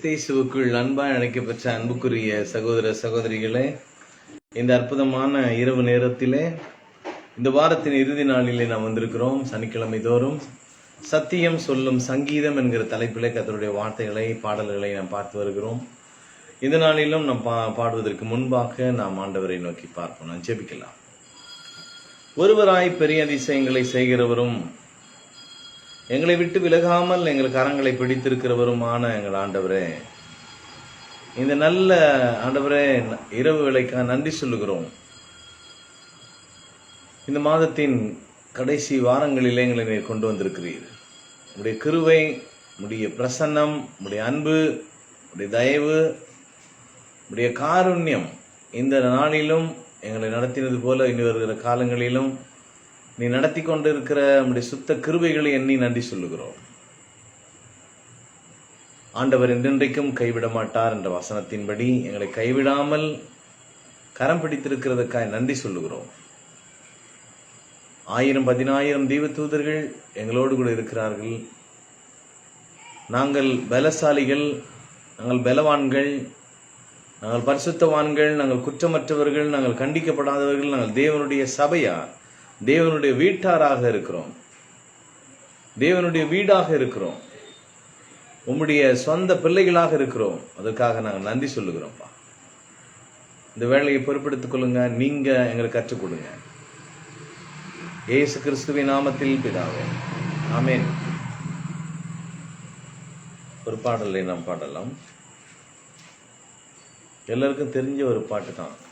கிறிஸ்தேசுவுக்குள் அன்பாய் அழைக்கப்பெற்ற அன்புக்குரிய சகோதர சகோதரிகளே இந்த அற்புதமான இரவு நேரத்திலே இந்த வாரத்தின் இறுதி நாளிலே நாம் வந்திருக்கிறோம். சனிக்கிழமை தோறும் சத்தியம் சொல்லும் சங்கீதம் என்கிற தலைப்பிலே கத்தருடைய வார்த்தைகளை பாடல்களை நாம் பார்த்து வருகிறோம். இந்த நாளிலும் நாம் பா பாடுவதற்கு முன்பாக நாம் ஆண்டவரை நோக்கி பார்ப்போம். நான் ஜெபிக்கலாம். ஒருவராய் பெரிய அதிசயங்களை செய்கிறவரும் எங்களை விட்டு விலகாமல் எங்கள் கரங்களை பிடித்திருக்கிறவருமான எங்கள் ஆண்டவரே. இந்த நல்ல ஆண்டவரே இரவு வேலைக்காக நன்றி சொல்லுகிறோம். இந்த மாதத்தின் கடைசி வாரங்களிலே எங்களை நீர் கொண்டு வந்திருக்கிறீர். உடைய கிருவை உடைய பிரசன்னம் உடைய அன்பு உடைய தயவு உடைய காருண்யம் இந்த நாளிலும் எங்களை நடத்தினது போல இனி வருகிற காலங்களிலும் நீ நடத்தி கொண்டிருக்கிற நம்முடைய சுத்த கிருபைகளை எண்ணி நன்றி சொல்லுகிறோம். ஆண்டவர் என்றென்றைக்கும் கைவிட மாட்டார் என்ற வசனத்தின்படி எங்களை கைவிடாமல் கரம் பிடித்திருக்கிறதுக்காய் நன்றி சொல்லுகிறோம். ஆயிரம் பதினாயிரம் தெய்வ தூதர்கள் எங்களோடு கூட இருக்கிறார்கள். நாங்கள் பலசாலிகள் நாங்கள் பலவான்கள் நாங்கள் பரிசுத்தவான்கள் நாங்கள் குற்றமற்றவர்கள் நாங்கள் கண்டிக்கப்படாதவர்கள் நாங்கள் தேவனுடைய சபையார். தேவனுடைய வீட்டாராக இருக்கிறோம். தேவனுடைய வீடாக இருக்கிறோம். உம்முடைய சொந்த பிள்ளைகளாக இருக்கிறோம். அதற்காக நாங்கள் நன்றி சொல்லுகிறோம்ப்பா. இந்த வேலையை பொறுப்படுத்திக் கொள்ளுங்க. நீங்க எங்களுக்கு கற்றுக் கொடுங்க. இயேசு கிறிஸ்துவின் நாமத்தில் பிதாவே. ஆமேன். ஒரு பாடலை நாம் பாடலாம். எல்லாருக்கும் தெரிஞ்ச ஒரு பாட்டு தான்.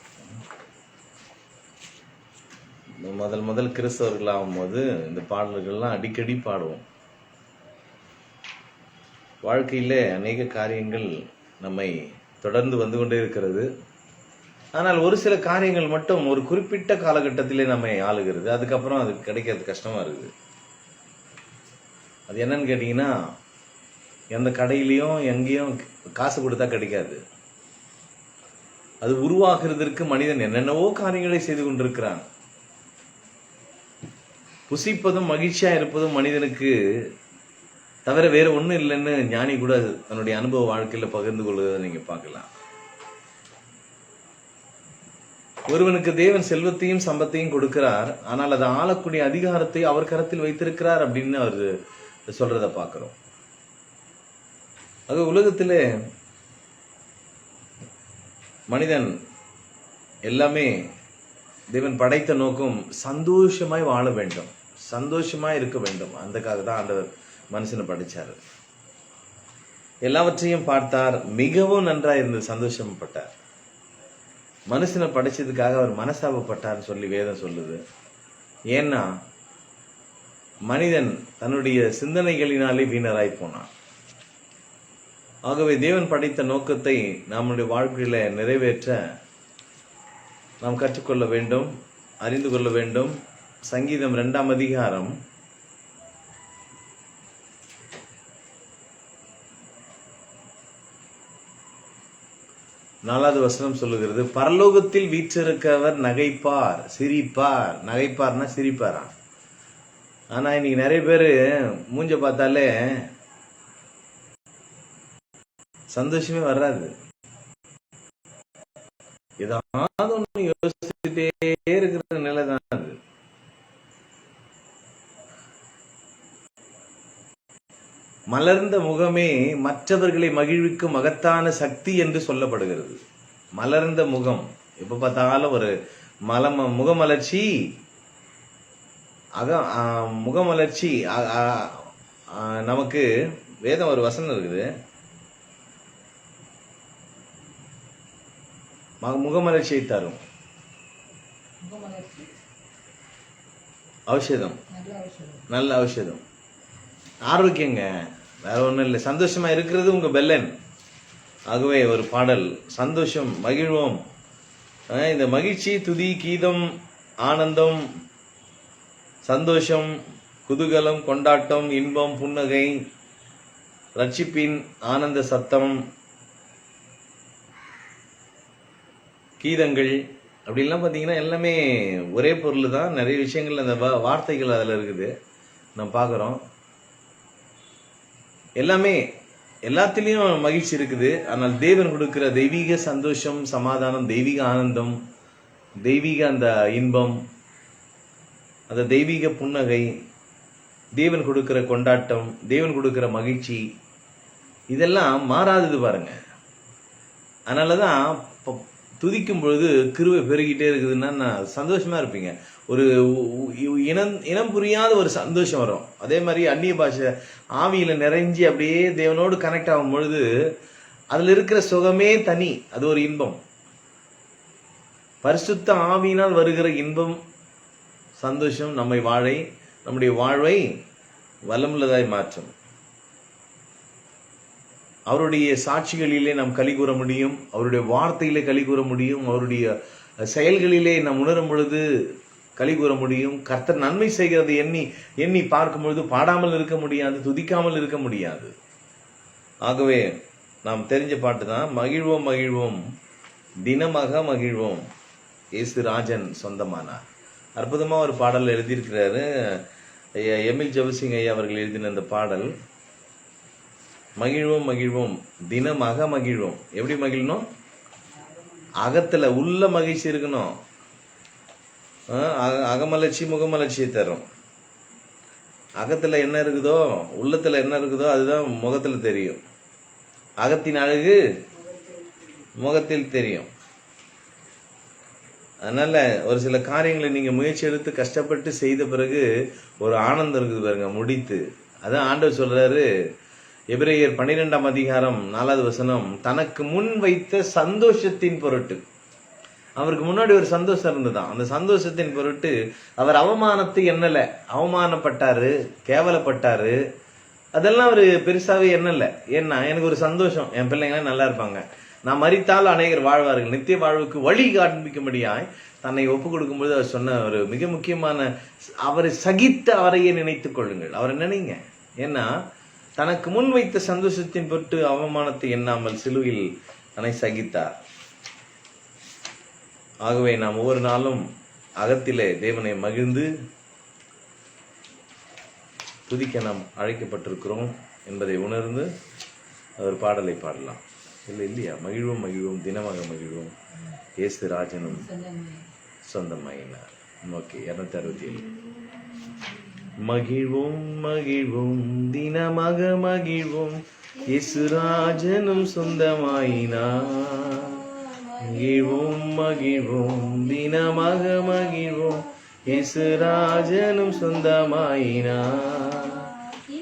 முதல் முதல் கிறிஸ்தவர்கள் ஆகும்போது இந்த பாடல்கள்லாம் அடிக்கடி பாடுவோம். வாழ்க்கையிலே அநேக காரியங்கள் நம்மை தொடர்ந்து வந்து கொண்டே இருக்கிறது. ஆனால் ஒரு சில காரியங்கள் மட்டும் ஒரு குறிப்பிட்ட காலகட்டத்திலே நம்மை ஆளுகிறது. அதுக்கப்புறம் அது கிடைக்கிறது கஷ்டமாக இருக்குது. அது என்னன்னு கேட்டிங்கன்னா எந்த கடையிலையும் எங்கேயும் காசு கொடுத்தா கிடைக்காது. அது உருவாகிறதற்கு மனிதன் என்னென்னவோ காரியங்களை செய்து கொண்டிருக்கிறான். புசிப்பதும் மகிழ்ச்சியா இருப்பதும் மனிதனுக்கு தவிர வேற ஒண்ணும் இல்லைன்னு ஞானி கூட தன்னுடைய அனுபவ வாழ்க்கையில பகிர்ந்து கொள்வதை நீங்க பார்க்கலாம். ஒருவனுக்கு தேவன் செல்வத்தையும் சம்பத்தையும் கொடுக்கிறார். ஆனால் அதை ஆளக்கூடிய அதிகாரத்தை அவர் கரத்தில் வைத்திருக்கிறார் அப்படின்னு அவர் சொல்றத பார்க்கிறோம். அது உலகத்திலே மனிதன் எல்லாமே தேவன் படைத்த நோக்கம் சந்தோஷமாய் வாழ வேண்டும். சந்தோஷமாய் இருக்க வேண்டும். அந்தக்காக தான் ஆண்டவர் மனுஷனை படைச்சாரு. எல்லாவற்றையும் பார்த்தார். மிகவும் நன்றாக இருந்து சந்தோஷப்பட்டார். மனுஷனை படைச்சதுக்காக அவர் மனசாபப்பட்டார்னு சொல்லி வேதம் சொல்லுது. ஏன்னா மனிதன் தன்னுடைய சிந்தனைகளினாலே வீணராய் போனான். ஆகவே தேவன் படைத்த நோக்கத்தை நம்முடைய வாழ்க்கையில நிறைவேற்ற நாம் கற்றுக்கொள்ள வேண்டும் அறிந்து கொள்ள வேண்டும். சங்கீதம் இரண்டாம் அதிகாரம். நாலாவது வசனம் சொல்லுகிறது பரலோகத்தில் வீற்றிருக்கவர் நகைப்பார் சிரிப்பார். நகைப்பார்னா சிரிப்பாராம் ஆனா இன்னைக்கு நிறைய பேரு மூஞ்ச பார்த்தாலே சந்தோஷமே வராது. ஏதாவது ஒண்ணு யோசிச்சுட்டே இருக்கிற நிலை தான் அது. மலர்ந்த முகமே மற்றவர்களை மகிழ்விக்கும் மகத்தான சக்தி என்று சொல்லப்படுகிறது. மலர்ந்த முகம் எப்ப பார்த்தாலும் ஒரு மலம முகமலர்ச்சி அக முகமலர்ச்சி நமக்கு வேதம் ஒரு வசனம் இருக்குது. முகமலர்ச்சியை தரும். ஔஷதம் நல்ல ஔஷதம் ஆரோக்கியங்க. வேற ஒண்ணும் இல்லை. சந்தோஷமா இருக்கிறது உங்க பெல்லன். ஆகவே ஒரு பாடல். சந்தோஷம் மகிழ்வோம். இந்த மகிழ்ச்சி துதி கீதம் ஆனந்தம் சந்தோஷம் குதூகலம் கொண்டாட்டம் இன்பம் புன்னகை ரட்சிப்பின் ஆனந்த சத்தம் கீதங்கள் அப்படிலாம் பார்த்தீங்கன்னா எல்லாமே ஒரே பொருள் தான். நிறைய விஷயங்கள் அந்த வா- வார்த்தைகள் அதில் இருக்குது. நம்ம பார்க்குறோம். எல்லாமே எல்லாத்துலேயும் மகிழ்ச்சி இருக்குது. ஆனால் தேவன் கொடுக்குற தெய்வீக சந்தோஷம் சமாதானம் தெய்வீக ஆனந்தம் தெய்வீக அந்த இன்பம் அந்த தெய்வீக புன்னகை தேவன் கொடுக்குற கொண்டாட்டம் தேவன் கொடுக்குற மகிழ்ச்சி இதெல்லாம் மாறாதது பாருங்க. அதனால தான் துதிக்கும் பொழுது கிருவை பெருகிட்டே இருக்குதுன்னா நான் சந்தோஷமா இருப்பீங்க. ஒரு இனம் இனம் புரியாத ஒரு சந்தோஷம் வரும். அதே மாதிரி அந்நிய பாஷை ஆவியில் நிறைஞ்சி அப்படியே தேவனோடு கனெக்ட் ஆகும் பொழுது அதில் இருக்கிற சுகமே தனி. அது ஒரு இன்பம். பரிசுத்த ஆவியினால் வருகிற இன்பம் சந்தோஷம் நம்மை வாழை நம்முடைய வாழ்வை வளமுள்ளதாய் மாற்றும். அவருடைய சாட்சிகளிலே நாம் கலி கூற முடியும் அவருடைய வார்த்தையிலே கலி கூற முடியும் அவருடைய செயல்களிலே நாம் உணரும் பொழுது களி கூற முடியும். கர்த்தர் நன்மை செய்கிறது எண்ணி எண்ணி பார்க்கும் பொழுது பாடாமல் இருக்க முடியாது துதிக்காமல் இருக்க முடியாது. ஆகவே நாம் தெரிஞ்ச பாட்டு தான் மகிழ்வோம் மகிழ்வோம் தினமாக மகிழ்வோம் இயேசு ராஜன் சொந்தமானார். அற்புதமாக ஒரு பாடல் எழுதியிருக்கிறாரு. ஐயா எமில் ஐயா அவர்கள் எழுதின அந்த பாடல். மகிழ்வோம் மகிழ்வோம். அக மகிழ்வோம். எப்படி மகிழணும் அகத்துல உள்ள மகிழ்ச்சி இருக்கணும். ஆ, அக- அகமலர்ச்சி முகமலர்ச்சியை தரும். அகத்துல என்ன இருக்குதோ உள்ளத்துல என்ன இருக்குதோ அதுதான் முகத்துல தெரியும். அகத்தின் அழகு முகத்தில் தெரியும். அதனால ஒரு சில காரியங்களை நீங்க முயற்சி எடுத்து கஷ்டப்பட்டு செய்த பிறகு ஒரு ஆனந்தம் இருக்குது பாருங்க முடித்து. அதான் ஆண்டவர் சொல்றாரு எபிரேயர் பன்னிரெண்டாம் அதிகாரம் நாலாவது வசனம் தனக்கு முன் வைத்த சந்தோஷத்தின் பொருட்டு. அவருக்கு முன்னாடி ஒரு சந்தோஷம் இருந்ததுதான் அந்த சந்தோஷத்தின் பொருட்டு அவர் அவமானத்தை எண்ணல. அவமானப்பட்டாரு கேவலப்பட்டாரு. அதெல்லாம் அவர் பெருசாவே எண்ணல. ஏன்னா எனக்கு ஒரு சந்தோஷம். என் பிள்ளைங்களாம் நல்லா இருப்பாங்க. நான் மறித்தால் அநேகர் வாழ்வார்கள். நித்திய வாழ்வுக்கு வழி காண்பிக்கும்படியாய் தன்னை ஒப்பு கொடுக்கும்போது அவர் சொன்ன ஒரு மிக முக்கியமான அவரை சகித்த அவரையே நினைத்துக் கொள்ளுங்கள். அவரை நினைங்க. ஏன்னா தனக்கு முன் வைத்த சந்தோஷத்தின் பொருட்டு அவமானத்தை எண்ணாமல் சிலுவையில் தன்னை சகித்தார். ஆகவே நாம் ஒவ்வொரு நாளும் அகத்திலே தேவனை மகிழ்ந்து துதிக்க நாம் அழைக்கப்பட்டிருக்கிறோம் என்பதை உணர்ந்து ஒரு பாடலை பாடலாம். இல்லை இல்லையா? மகிழ்வோம் மகிழ்வோம் தினமாக மகிழ்வோம். இயேசு ராஜனும் சொந்தமாயினார். ஓகே இரநூத்தி அறுபத்தி ஏழு. மகிழ்வோம் மகிழ்வோம் தினமாக மகிழ்வோம் இசுராஜனும் சொந்தமாயினா மகிழ்வோம் மகிழ்வோம் தினமாக மகிழ்வோம் இசுராஜனும் சொந்தமாயினா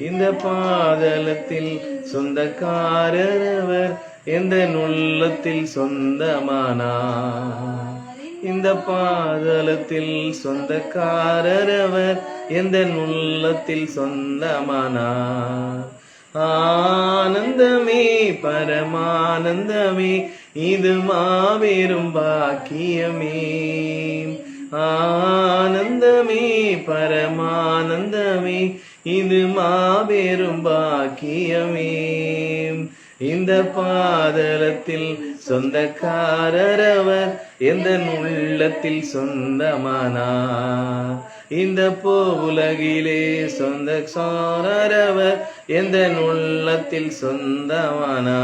இந்த பாதலத்தில் சொந்தக்காரர் அவர் எந்த உள்ளத்தில் சொந்தமானார். இந்த பாதலத்தில் சொந்தக்காரர் அவர் எந்த உள்ளத்தில் சொந்தமானார் ஆனந்தமே பரமானந்தமே இது மாபெரும் பாக்கியமே. ஆனந்தமே பரமானந்தமே இது மாபெரும் பாக்கியமே. இந்த பாதலத்தில் சொந்தக்காரர் அவர் எந்த உள்ளத்தில் சொந்தமானா இந்த போவுலகிலே சொந்த சாரவர் எந்த உள்ளத்தில் சொந்தமானா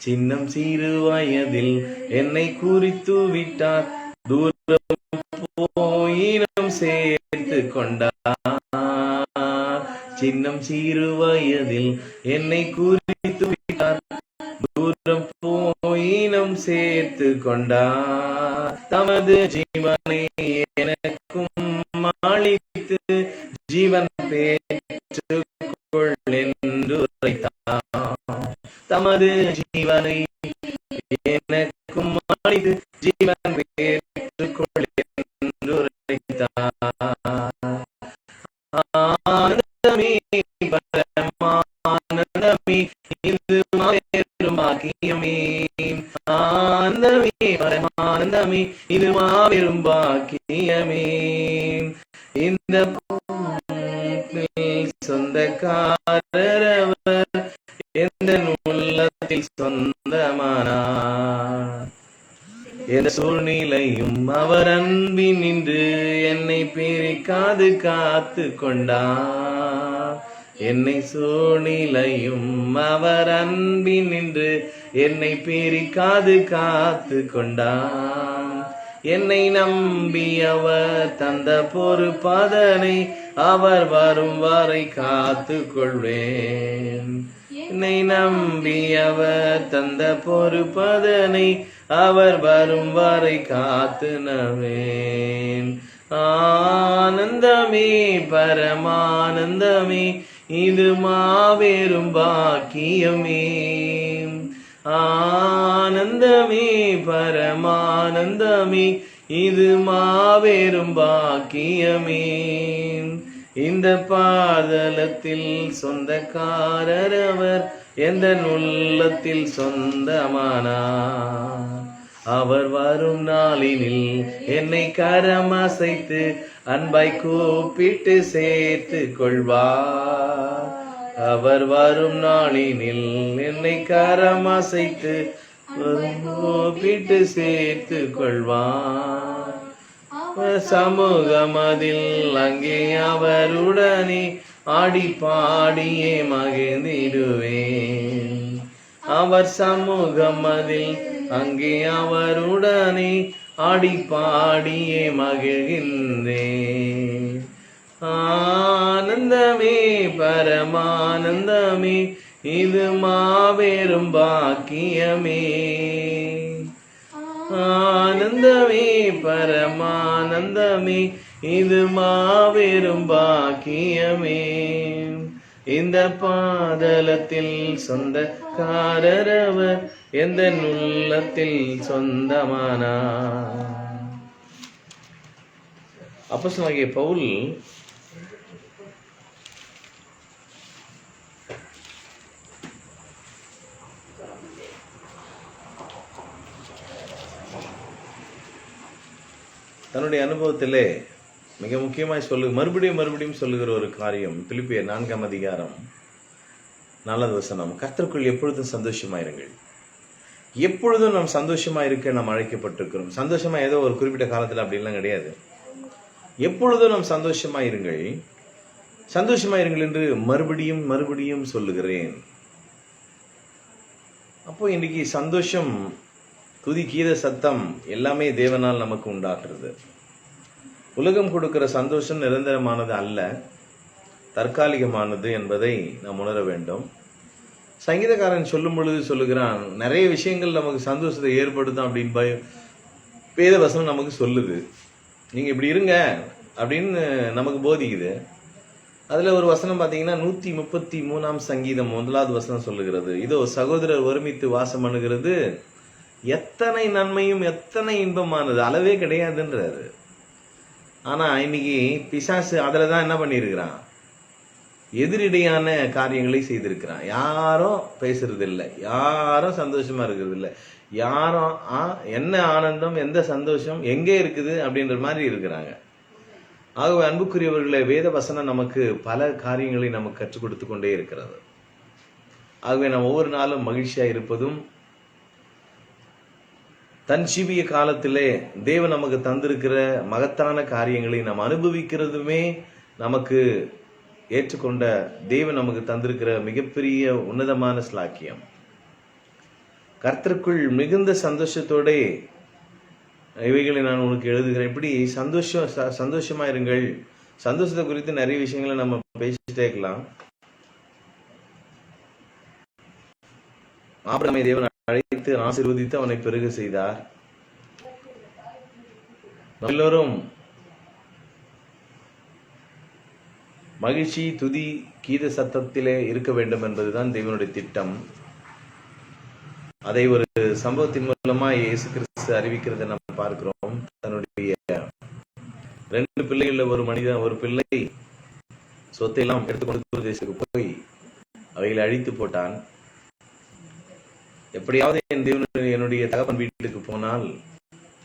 சின்னம் சிறு வயதில் என்னை குறித்து விட்டார் தூரம் போயினம் சேர்த்து கொண்டார். சின்னம் சிறு வயதில் என்னை குறி விட்டார் தூரம் போயினம் சேர்த்து கொண்டார். தமது ஜீவனை எனக்கும் மாளித்து ஜீவன் பேற்றுக்கொள் என்று தமது ஜீவனை எனக்கும் மாளித்து ஜீவன் பேற்றுக்கொள் என்று ஆனந்தமே பரமா பரமானந்தமே இது மாபெரும் பாக்கியமே ஆனந்தமே பரமானந்தமே இது மாபெரும் பாக்கியமே இந்த பூமியில் சொந்தக்காரர் அவர் எந்த உள்ளத்தில் சொந்தமானார்? எந்த சூழ்நிலையும் அவர் அன்பின் நின்று என்னை பிரிக்காது காத்து கொண்டார். என்னை சூழ்நிலையும் அவர் அன்பின் நின்று என்னை பிரிக்காது காத்து கொண்டான் என்னை நம்பி அவர் தந்த பொறுப்பதனை அவர் வரும் வரை காத்து கொள்வேன். என்னை நம்பி அவர் தந்த பொறுப்பதனை அவர் வரும் வரை காத்து நவேன். ஆனந்தமே பரமானந்தமே இது மாபெரும் பாக்கியமே. ஆனந்தமே பரமானந்தமே இது மாபெரும் பாக்கியமே. இந்த பாதலத்தில் சொந்தக்காரர் அவர் எந்த உள்ளத்தில் சொந்தமானார்? அவர் வரும் நாளினில் என்னை கரமசைத்து அன்பாய் கூப்பிட்டு சேர்த்து கொள்வார். அவர் வரும் நாளினில் என்னை கரமசைத்து கூப்பிட்டு சேர்த்து கொள்வார். சமூகமதில் அங்கே அவருடனே ஆடி பாடியே மகிழ்ந்திடுவேன். அவர் சமூகம் அதில் அங்கே அவருடனே ஆடி பாடியே மகிழ்கின்றேன் ஆனந்தமே பரமானந்தமே இது மாபெரும் பாக்கியமே. ஆனந்தமே பரமானந்தமே இது மாபெரும் பாக்கியமே. இந்த பாதலத்தில் சொந்தக்காரரவர் எந்த உள்ளத்தில் சொந்தமானார் அப்போஸ்தலனாகிய பவுல் தன்னுடைய அனுபவத்திலே மிக முக்கியமாய் சொல்லு மறுபடியும் மறுபடியும் சொல்லுகிற ஒரு காரியம் பிலிப்பியர் நான்காம் அதிகாரம் நாலாவது வசனம். கர்த்தருக்குள் எப்பொழுதும் சந்தோஷமாயிருங்கள். எப்பொழுதும் நாம் சந்தோஷமா இருக்க நாம் அழைக்கப்பட்டிருக்கிறோம். சந்தோஷமா ஏதோ ஒரு குறிப்பிட்ட காலத்துல அப்படின்லாம் கிடையாது. எப்பொழுதும் நாம் சந்தோஷமா இருங்கள் சந்தோஷமா இருங்கள் என்று மறுபடியும் மறுபடியும் சொல்லுகிறேன். அப்போ இன்னைக்கு சந்தோஷம் துதி கீத சத்தம் எல்லாமே தேவனால் நமக்கு உண்டாக்குறது உலகம் கொடுக்கிற சந்தோஷம் நிரந்தரமானது அல்ல தற்காலிகமானது என்பதை நாம் உணர வேண்டும். சங்கீதக்காரன் சொல்லும் பொழுது சொல்லுகிறான் நிறைய விஷயங்கள் நமக்கு சந்தோஷத்தை ஏற்படுத்தும் அப்படின்னு பய வேத வசனம் நமக்கு சொல்லுது. நீங்க இப்படி இருங்க அப்படின்னு நமக்கு போதிக்குது. அதுல ஒரு வசனம் பாத்தீங்கன்னா நூத்தி முப்பத்தி மூணாம் சங்கீதம் முதலாவது வசனம் சொல்லுகிறது. இதோ சகோதரர் ஒருமித்து வாசம் பண்ணுகிறது எத்தனை நன்மையும் எத்தனை இன்பமானது அளவே கிடையாதுன்றாரு. ஆனால் இன்னைக்கு பிசாசு அதில் தான் என்ன பண்ணியிருக்கிறான்? எதிரிடையான காரியங்களை செய்திருக்கிறான். யாரும் பேசுறதில்லை. யாரும் சந்தோஷமா இருக்கிறதில்ல. யாரும் ஆ, என்ன ஆனந்தம் எந்த சந்தோஷம் எங்கே இருக்குது அப்படின்ற மாதிரி இருக்கிறாங்க. ஆகவே அன்புக்குரியவர்களே வேத வசனம் நமக்கு பல காரியங்களை நமக்கு கற்றுக் கொடுத்து கொண்டே இருக்கிறது. ஆகவே நாம் ஒவ்வொரு நாளும் மகிழ்ச்சியாக இருப்பதும் தன் சிவிய காலத்திலே தேவன் நமக்கு தந்திருக்கிற மகத்தான காரியங்களை நாம் அனுபவிக்கிறதுமே நமக்கு ஏற்றுக்கொண்ட தேவன் நமக்கு தந்திருக்கிற மிகப்பெரிய உன்னதமான ஸ்லாக்கியம். கர்த்தருக்குள் மிகுந்த சந்தோஷத்தோட இவைகளை நான் உனக்கு எழுதுகிறேன். இப்படி சந்தோஷம் சந்தோஷமா இருங்கள். சந்தோஷத்தை குறித்து நிறைய விஷயங்களை நம்ம பேசிட்டே இருக்கலாம். ஆபிரகாமை தேவன் அழைத்து ஆசிர்வதித்து அவனை பெருக செய்தார். எல்லோரும் மகிழ்ச்சி துதி கீத சத்தத்திலே இருக்க வேண்டும் என்பதுதான் தேவனுடைய திட்டம். அதை ஒரு சம்பவத்தின் மூலமா இயேசு கிறிஸ்து அறிவிக்கிறதை நம்ம பார்க்கிறோம். தன்னுடைய ரெண்டு பிள்ளைகள்ல ஒரு மனிதன் ஒரு பிள்ளை சொத்தை எல்லாம் எடுத்துக்கொண்டு போய் அவைகளை அழித்து போட்டான். எப்படியாவது என் தேவன் என்னுடைய தகப்பன் வீட்டுக்கு போனால்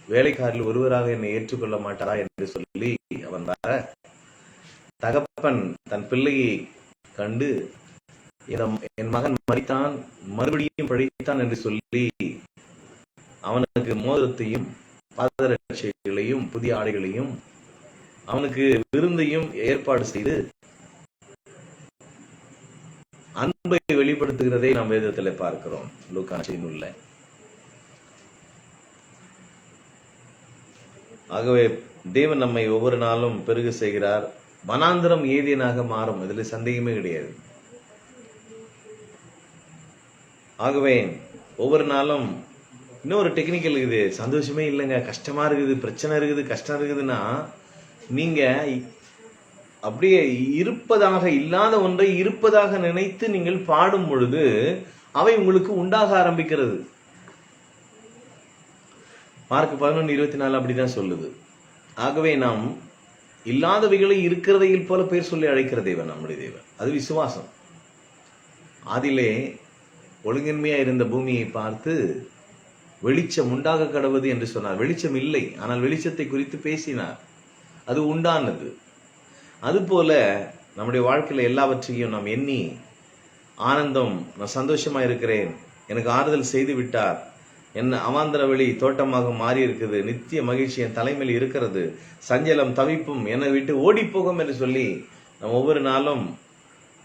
வேலைக்காரில் ஒருவராக என்னை ஏற்றுக்கொள்ள மாட்டாரா என்று சொல்லி அவன் வர தகப்பன் தன் பிள்ளையை கண்டு "என் என் மகன் மறித்தான் மறுபடியும் பழித்தான் என்று சொல்லி அவனுக்கு மோதிரத்தையும் பாதரட்சைகளையும் புதிய ஆடைகளையும் அவனுக்கு விருந்தையும் ஏற்பாடு செய்து அன்பை வெளிப்படுத்துகிறதை நாம் வேதத்தில் பார்க்கிறோம். லூக்காட்சி ஆகவே தேவன் நம்மை ஒவ்வொரு நாளும் பெருகு செய்கிறார். மனாந்திரம் ஏதியனாக மாறும். இதில் சந்தேகமே கிடையாது. ஆகவே ஒவ்வொரு நாளும் இன்னொரு டெக்னிக்கல் இருக்குது. சந்தோஷமே இல்லைங்க. கஷ்டமா இருக்குது. பிரச்சனை இருக்குது. கஷ்டம் இருக்குதுன்னா நீங்க அப்படியே இருப்பதாக இல்லாத ஒன்றை இருப்பதாக நினைத்து நீங்கள் பாடும் பொழுது அவை உங்களுக்கு உண்டாக ஆரம்பிக்கிறது. மார்க் பதினொன்று இருபத்தி நாலு அப்படிதான் சொல்லுது. ஆகவே நாம் இல்லாதவைகளை இருக்கிறதையில் போல பேர் சொல்லி அழைக்கிற தேவன் நம்முடைய தேவன். அது விசுவாசம். அதிலே ஒழுங்கின்மையா இருந்த பூமியை பார்த்து வெளிச்சம் உண்டாக கடவுது என்று சொன்னார். வெளிச்சம் இல்லை ஆனால் வெளிச்சத்தை குறித்து பேசினார். அது உண்டானது. அதுபோல நம்முடைய வாழ்க்கையில் எல்லாவற்றையும் நாம் எண்ணி ஆனந்தம் நான் சந்தோஷமா இருக்கிறேன் எனக்கு ஆறுதல் செய்து விட்டார் என்ன அவாந்தர வெளி தோட்டமாக மாறி இருக்குது நித்திய மகிழ்ச்சி என் தலைமையில் இருக்கிறது சஞ்சலம் தவிப்பும் என்னை விட்டு ஓடி போகும் என்று சொல்லி நாம் ஒவ்வொரு நாளும்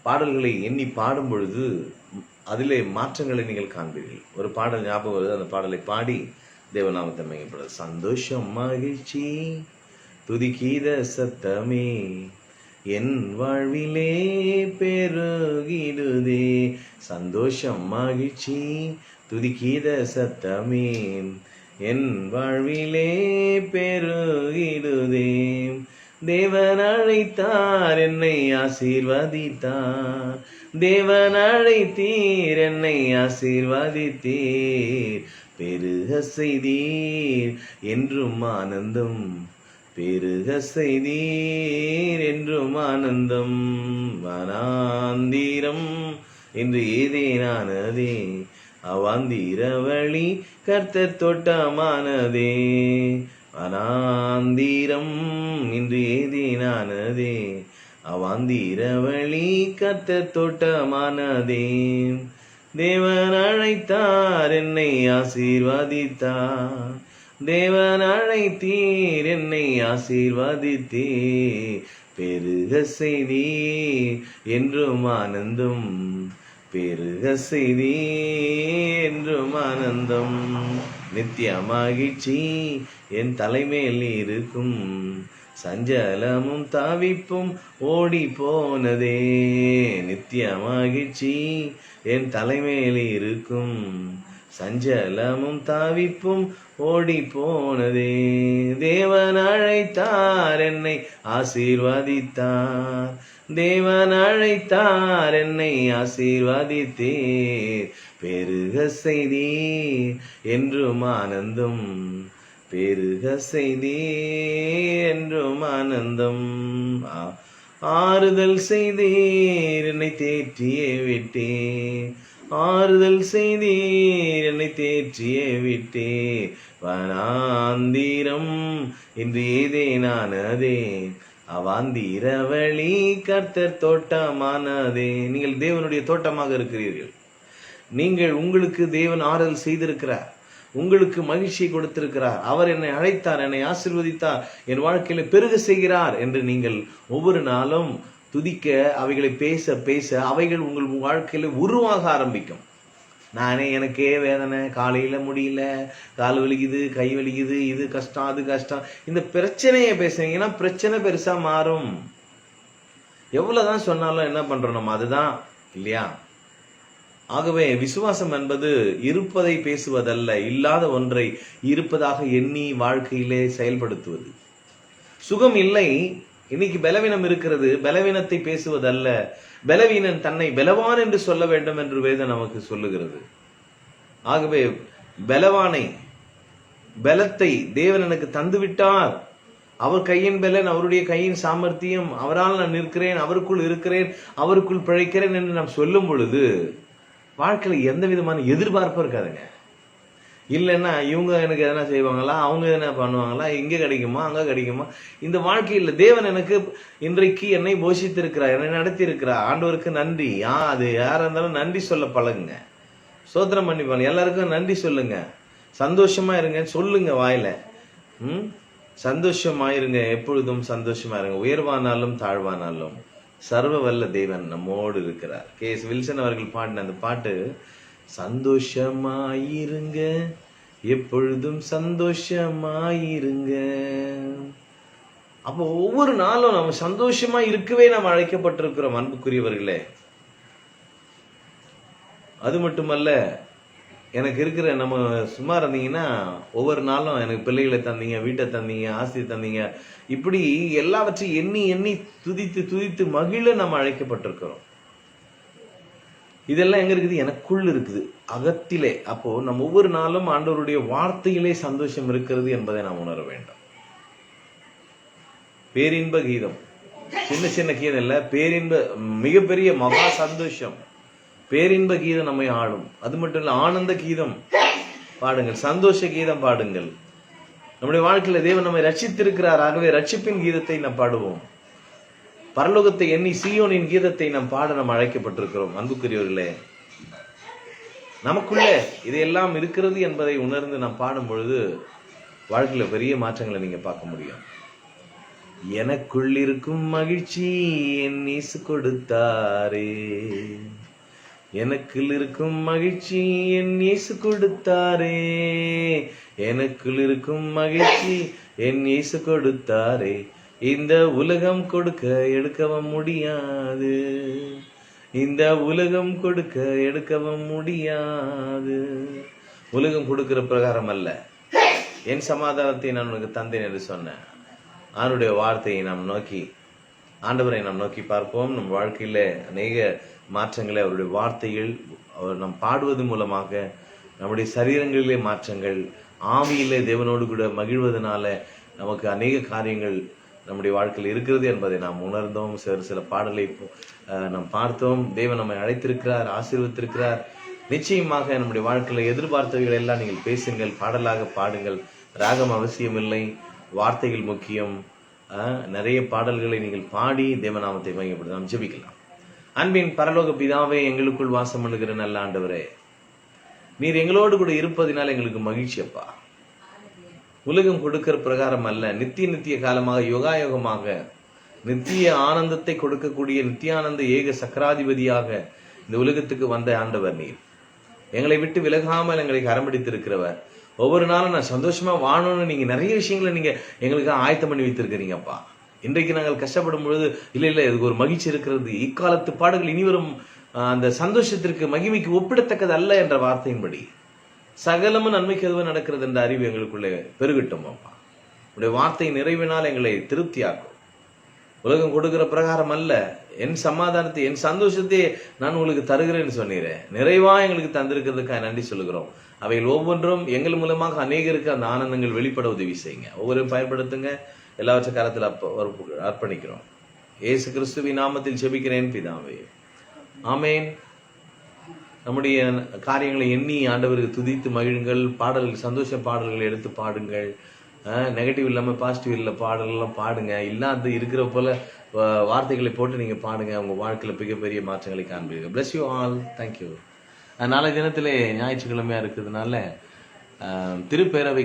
பாடல்களை எண்ணி பாடும் பொழுது அதிலே மாற்றங்களை நீங்கள் காண்பீர்கள். ஒரு பாடல் ஞாபகம் வருது அந்த பாடலை பாடி தேவநாமத்தை மையப்பட சந்தோஷம் மகிழ்ச்சி துதிக்கீத சத்தமே என் வாழ்விலே பெருகிடுதே. சந்தோஷம் மகிழ்ச்சி துதிக்கீத சத்தமே. என் வாழ்விலே பெருகிடுதே. தேவன் அழைத்தார் என்னை ஆசீர்வதித்தார். தேவன் அழைத்தீர் என்னை ஆசீர்வதித்தீர். பெருக செய்தீர் என்றும் ஆனந்தம் பெருக செய்தீர் என்றும் ஆனந்தம் வனாந்திரம் என்று ஏதேனானதே அவாந்திர வழி கர்த்தர் தோட்டமானதே. அனாந்திரம் இன்று ஏதேனானதே அவாந்திர வழி கர்த்தர் தோட்டமானதே. தேவன் அழைத்தார் என்னை ஆசீர்வாதித்தார். தேவன் அழைத்தீர் என்னை ஆசீர்வதித்தீர். பெருக செய்தி என்றும் ஆனந்தம். பெருக செய்தி என்றும் ஆனந்தம். நித்திய மகிழ்ச்சி என் தலைமையில் இருக்கும். சஞ்சலமும் தாவிப்பும் ஓடி போனதே. நித்திய மகிழ்ச்சி என் தலைமையில் இருக்கும். சஞ்சலமும் தாவிப்பும் ஓடி போனதே தேவன் அழைத்தார் என்னை ஆசீர்வாதித்தார். தேவன் அழைத்தார் என்னை ஆசீர்வாதித்தேர். பெருக செய்தி என்றும் ஆனந்தம். பெருக செய்தி என்றும் ஆனந்தம். ஆறுதல் செய்தீர் என்னை தேற்றியே விட்டேன் ஆறுதல் செய்தீர் என்னை தேற்றியே விட்டே வனாந்திரம் இன்று ஏதே நான் அதே வழி கர்த்தர் தோட்டமானதே. நீங்கள் தேவனுடைய தோட்டமாக இருக்கிறீர்கள். நீங்கள் உங்களுக்கு தேவன் ஆறுதல் செய்திருக்கிறார். உங்களுக்கு மகிழ்ச்சியை கொடுத்திருக்கிறார். அவர் என்னை அழைத்தார் என்னை ஆசீர்வதித்தார். என் வாழ்க்கையில பெருக செய்கிறார் என்று நீங்கள் ஒவ்வொரு நாளும் துதிக்க அவைகளை பேச பேச அவைகள் உங்கள் வாழ்க்கையில உருவாக ஆரம்பிக்கும். நானே எனக்கே வேதனை காலையில முடியல கால் வலிக்குது கை வலிக்குது இது கஷ்டம் அது கஷ்டம். இந்த பிரச்சனையை பேசுனீங்கன்னா பிரச்சனை பெருசா மாறும். எவ்வளவுதான் சொன்னாலும் என்ன பண்றோம் நம்ம? அதுதான். இல்லையா? ஆகவே விசுவாசம் என்பது இருப்பதை பேசுவதல்ல இல்லாத ஒன்றை இருப்பதாக எண்ணி வாழ்க்கையிலே செயல்படுத்துவது. சுகம் இல்லை இன்னைக்கு பலவீனம் இருக்கிறது பலவீனத்தை பேசுவதல்ல. பலவீனன் தன்னை பலவான் என்று சொல்ல வேண்டும் என்று வேதம் நமக்கு சொல்லுகிறது. ஆகவே பலவானை பலத்தை தேவன் எனக்கு தந்துவிட்டார். அவர் கையின் பலன் அவருடைய கையின் சாமர்த்தியம் அவரால் நான் நிற்கிறேன் அவருக்குள் இருக்கிறேன் அவருக்குள் பிழைக்கிறேன் என்று நாம் சொல்லும் பொழுது வாழ்க்கையில் எந்த விதமான எதிர்பார்ப்பும் இருக்காதுங்க. இல்லைன்னா இவங்க எனக்கு எதனா செய்வாங்களா? அவங்க எதனா பண்ணுவாங்களா? இங்க கிடைக்குமா? அங்க கிடைக்குமா? இந்த வாழ்க்கையில் தேவன் எனக்கு இன்றைக்கு என்னை போஷித்திருக்கிறார் என்னை நடத்தி ஆண்டவருக்கு நன்றி. ஆ அது யாரா இருந்தாலும் நன்றி சொல்ல பழகுங்க. சோத்திரம் பண்ணி பாருங்க. எல்லாருக்கும் நன்றி சொல்லுங்க. சந்தோஷமா இருங்க. சொல்லுங்க வாயில. ம்? சந்தோஷமா இருங்க எப்பொழுதும் சந்தோஷமா இருங்க. உயர்வானாலும் தாழ்வானாலும். சர்வ வல்ல தேவன் நம்மோடு இருக்கிறார். கே எஸ் வில்சன் அவர்கள் பாடின அந்த பாட்டு சந்தோஷமாயிருங்க. எப்பொழுதும் சந்தோஷமாயிருங்க. அப்போ ஒவ்வொரு நாளும் நம்ம சந்தோஷமா இருக்கவே நாம் அழைக்கப்பட்டிருக்கிறோம் அன்புக்குரியவர்களே. அது மட்டுமல்ல எனக்கு இருக்கிற நம்ம சும்மா இருந்தீங்கன்னா ஒவ்வொரு நாளும் எனக்கு பிள்ளைகளை தந்தீங்க வீட்டை தந்தீங்க ஆஸ்தியை தந்தீங்க. இப்படி எல்லாவற்றையும் எண்ணி எண்ணி துதித்து துதித்து மகிழ நம்ம அழைக்கப்பட்டிருக்கிறோம். இதெல்லாம் எங்க இருக்குது? எனக்குள் இருக்குது. அகத்திலே. அப்போ நம்ம ஒவ்வொரு நாளும் ஆண்டவருடைய வார்த்தையிலே சந்தோஷம் இருக்கிறது என்பதை நாம் உணர வேண்டும். பேரின்ப கீதம். சின்ன சின்ன கீதம் இல்ல. பேரின்ப மிகப்பெரிய மகா சந்தோஷம். பேரின்ப கீதம் நம்மை ஆளும் அது மட்டும் இல்ல ஆனந்த கீதம். பாடுங்கள். சந்தோஷ கீதம் பாடுங்கள். நம்முடைய வாழ்க்கையில தேவன் நம்மை ரட்சித்திருக்கிறார். ஆகவே ரட்சிப்பின் கீதத்தை நாம் பாடுவோம். பரலோகத்தை எண்ணி சீயோனின் கீதத்தை நாம் பாட நாம் அழைக்கப்பட்டிருக்கிறோம். அன்புக்குரியவர்களே நமக்குள்ள இதையெல்லாம் இருக்கிறது என்பதை உணர்ந்து நாம் பாடும் பொழுது வாழ்க்கையில பெரிய மாற்றங்களை நீங்க பார்க்க முடியும். எனக்குள் இருக்கும் மகிழ்ச்சி என் நீசு கொடுத்தாரே. எனக்குள் இருக்கும் மகிழ்ச்சி என் இயேசு கொடுத்தாரே. எனக்குள் இருக்கும் மகிழ்ச்சி என் இயேசு கொடுத்தாரே. இந்த உலகம் கொடுக்க எடுக்கவும் முடியாது. இந்த உலகம் கொடுக்க எடுக்கவும் முடியாது. உலகம் கொடுக்கிற பிரகாரம் அல்ல. என் சமாதானத்தை நான் உனக்கு தந்தேன் என்று சொன்னேன். ஆண்டுடைய வார்த்தையை நாம் நோக்கி ஆண்டவரை நாம் நோக்கி பார்ப்போம். நம் வாழ்க்கையில் அநேக மாற்றங்களை அவருடைய வார்த்தைகள் அவர் நாம் பாடுவது மூலமாக நம்முடைய சரீரங்களிலே மாற்றங்கள் ஆவியிலே தேவனோடு கூட மகிழ்வதனால நமக்கு அநேக காரியங்கள் நம்முடைய வாழ்க்கையில் இருக்கிறது என்பதை நாம் உணர்ந்தோம். சில சில பாடலை நாம் பார்த்தோம். தேவன் நம்மை அழைத்திருக்கிறார் ஆசீர்வதித்திருக்கிறார். நிச்சயமாக நம்முடைய வாழ்க்கையில எதிர்பார்த்தவைகள் எல்லாம் நீங்கள் பேசுங்கள் பாடலாக பாடுங்கள். ராகம் அவசியமில்லை வார்த்தைகள் முக்கியம். நிறைய பாடல்களை நீங்கள் பாடி தேவநாமத்தை மையப்படுத்த நாம் ஜெபிக்கலாம். அன்பின் பரலோக பிதாவே எங்களுக்குள் வாசம் பண்ணுகிற நல்ல ஆண்டவரே நீர் எங்களோடு கூட இருப்பதினால் எங்களுக்கு மகிழ்ச்சி அப்பா உலகம் கொடுக்கிற பிரகாரம் அல்ல. நித்திய நித்திய காலமாக யோகாயோகமாக நித்திய ஆனந்தத்தை கொடுக்கக்கூடிய நித்தியானந்த ஏக சக்கராதிபதியாக இந்த உலகத்துக்கு வந்த ஆண்டவர் நீர். எங்களை விட்டு விலகாமல் எங்களை கரம்பிடித்திருக்கிறவர் ஒவ்வொரு நாளும் நான் சந்தோஷமா வாழணும்னு நீங்க நிறைய விஷயங்களை நீங்க எங்களுக்கு ஆயத்தம் பண்ணி வைத்திருக்கிறீங்கப்பா. இன்றைக்கு நாங்கள் கஷ்டப்படும் பொழுது இல்லை இல்லை இதுக்கு ஒரு மகிழ்ச்சி இருக்கிறது. இக்காலத்து பாடல்கள் இனிவரும் அந்த சந்தோஷத்திற்கு மகிமைக்கு ஒப்பிடத்தக்கது அல்ல என்ற வார்த்தையின்படி. சகலமும் நன்மைக்கு எதுவும் நடக்கிறது என்ற அறிவு எங்களுக்குள்ளே பெருகட்டும் அப்பா. உடைய வார்த்தை நிறைவினால் எங்களை திருப்தியாக்கும். உலகம் கொடுக்கிற பிரகாரம் அல்ல. என் சமாதானத்தை என் சந்தோஷத்தை நான் உங்களுக்கு தருகிறேன்னு சொன்னீரேன் நிறைவா எங்களுக்கு தந்திருக்கிறதுக்காக நன்றி சொல்லுகிறோம். அவைகள் ஒவ்வொன்றும் எங்கள் மூலமாக அநேகருக்கு அந்த ஆனந்தங்கள் வெளிப்பட உதவி செய்யுங்க. ஒவ்வொரு பயன்படுத்துங்க. எல்லாவற்றை கரத்தில் அப்போ அர்ப்பணிக்கிறோம். ஏசு கிறிஸ்துவின் நாமத்தில் செபிக்கிறேன் பிதாவே. ஆமேன். நம்முடைய காரியங்களை எண்ணி ஆண்டவருக்கு துதித்து மகிழுங்கள் பாடல்கள் சந்தோஷ பாடல்கள் எடுத்து பாடுங்கள். நெகட்டிவ் இல்லாமல் பாசிட்டிவ் இல்லை பாடல்கள்லாம் பாடுங்க. இல்லாத இருக்கிற போல வார்த்தைகளை போட்டு நீங்கள் பாடுங்க. உங்கள் வாழ்க்கையில் மிகப்பெரிய மாற்றங்களை காண்பீர்கள். பிளஸ் யூ ஆல் தேங்க்யூ நாளை தினத்திலே ஞாயிற்றுக்கிழமையாக இருக்கிறதுனால திருப்பேரவை